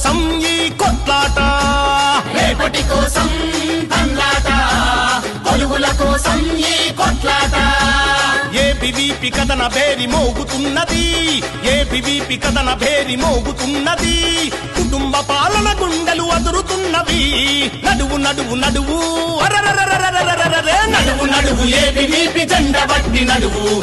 కోసం ఈ కొట్లాట. రేపటి కోసం తన్లాట. కొలువుల కోసం ఈ కొట్లాట. ఏబివిపి కథన భేరి మోగుతున్నది. ఏబివిపి కథన భేరి మోగుతున్నది. కుటుంబ పాలన గుండెలు అదురుతున్నవి. నడువు నడువు నడువు. నడువు నడువు. ఏబివిపి జెండ బట్టి నడువు.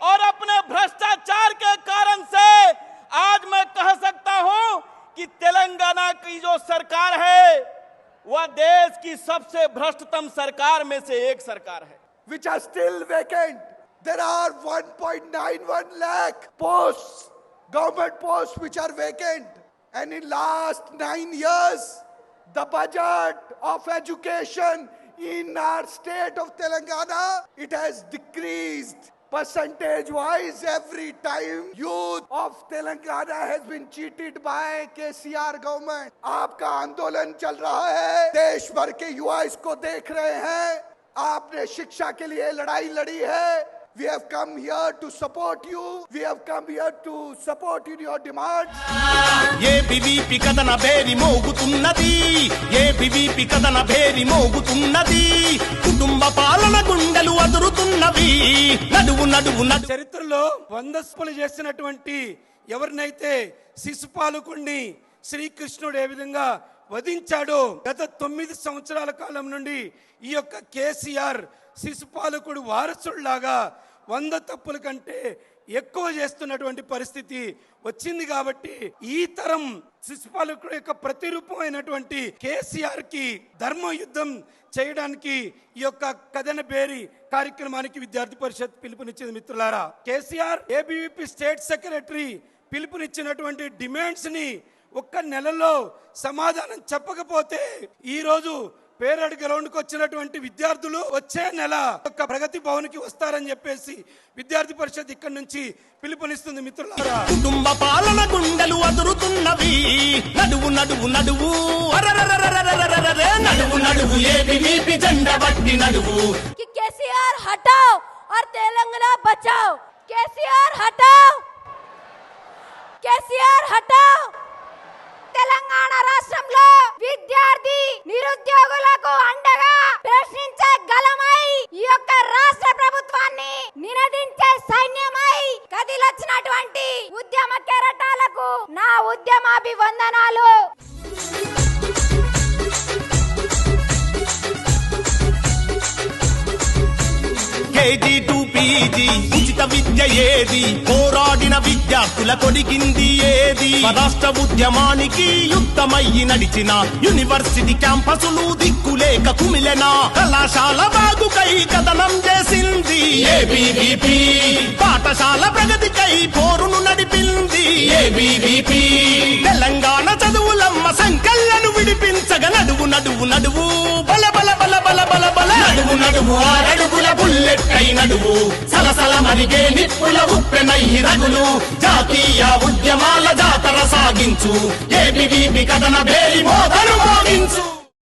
और अपने भ्रष्टाचार के कारण से आज मैं कह सकता हूँ कि तेलंगाना की जो सरकार है, वह देश की सबसे भ्रष्टतम सरकार में से एक सरकार है। Which are still vacant there are one point nine one lakh post government post which are vacant and in last nine years the budget of education in our state of Telangana it has decrease Percentage wise, every time youth of Telangana has been cheated by KCR government. आपका आंदोलन चल रहा है देश भर के युवा इसको देख रहे हैं आपने शिक्षा के लिए लड़ाई लड़ी है we have come here to support you we have come here to support in your demands ABVP కథన భేరి మోగుతున్నది ఏబివిపి కథన భేరి మోగుతున్నది కుటుంబ పాలన గుండెలు అదురుతున్నవి నడువు నడువు నడువు. చరిత్రలో వందస్పులు చేసినటువంటి ఎవరినైతే శిశుపాలకుణ్ణి శ్రీకృష్ణుడు ఏ విధంగా వధించాడో గత తొమ్మిది సంవత్సరాల కాలం నుండి ఈ యొక్క కేసీఆర్ శిశుపాలకుడు వారసుడిలాగా వంద తప్పుల కంటే ఎక్కువ చేస్తున్నటువంటి పరిస్థితి వచ్చింది కాబట్టి ఈ తరం శిశుపాలకుడు యొక్క ప్రతిరూపం అయినటువంటి కేసీఆర్కి ధర్మ యుద్ధం చేయడానికి ఈ యొక్క కథన బేరి కార్యక్రమానికి విద్యార్థి పరిషత్ పిలుపునిచ్చింది మిత్రులారా. కేసీఆర్ ఏబీవీపీ స్టేట్ సెక్రటరీ పిలుపునిచ్చినటువంటి డిమాండ్స్ని ఒక్క నెలలో సమాధానం చెప్పకపోతే ఈ రోజు పేరడ్ గ్రౌండ్కి వచ్చినటువంటి విద్యార్థులు వచ్చే నెల యొక్క ప్రగతి భవన్కి వస్తారని చెప్పేసి విద్యార్థి పరిషత్ ఇక్కడ నుంచి పిలుపునిస్తుంది మిత్రులారా. కుటుంబ పాలన గుండెలు అదురుతున్నవి. నడువు నడువు నడువు. నడువు నడువు. ఏపీ జెండా బట్టి నడువు. కేసీఆర్ హటావ్ ఆర్ తెలంగాణ బచావ్? కేసీఆర్ హటావ్? కేసీఆర్ హటావ్? తెలంగాణ నిరుద్యోగులకు అండగా ప్రశ్నించే గలమై ఈ యొక్క రాష్ట్ర ప్రభుత్వాన్ని నినదించే సైన్యమై కదిలొచ్చినటువంటి ఉద్యమ కెరటాలకు నా ఉద్యమాభివందనాలు. కేజీ టు పీజీ ఉచిత విద్య ఏది? పోరాడిన విద్యార్థుల కొడిగింది ఏది? రాష్ట్ర ఉద్యమానికి యుద్ధమయ్యి నడిచిన యూనివర్సిటీ క్యాంపసులు దిక్కులేక కుమిలెనా. కళాశాల బాగుకై కథనం చేసింది. ఏబీవీపీ పాఠశాల ప్రగతికై పోరును నడిపింది. ఏబీవీపీ తెలంగాణ చదువులమ్మ సంకల్లను విడిపించగ నడువు నడువు నడువు నడువు ఆరడుగుల బుల్లెట్ నడువు. సలసల మరిగే నిప్పుల ఉప్పెనై రగులు. జాతీయ ఉద్యమాల జాతర సాగించు. ఏబివిపి కథన భేరి మోతను మోగించు.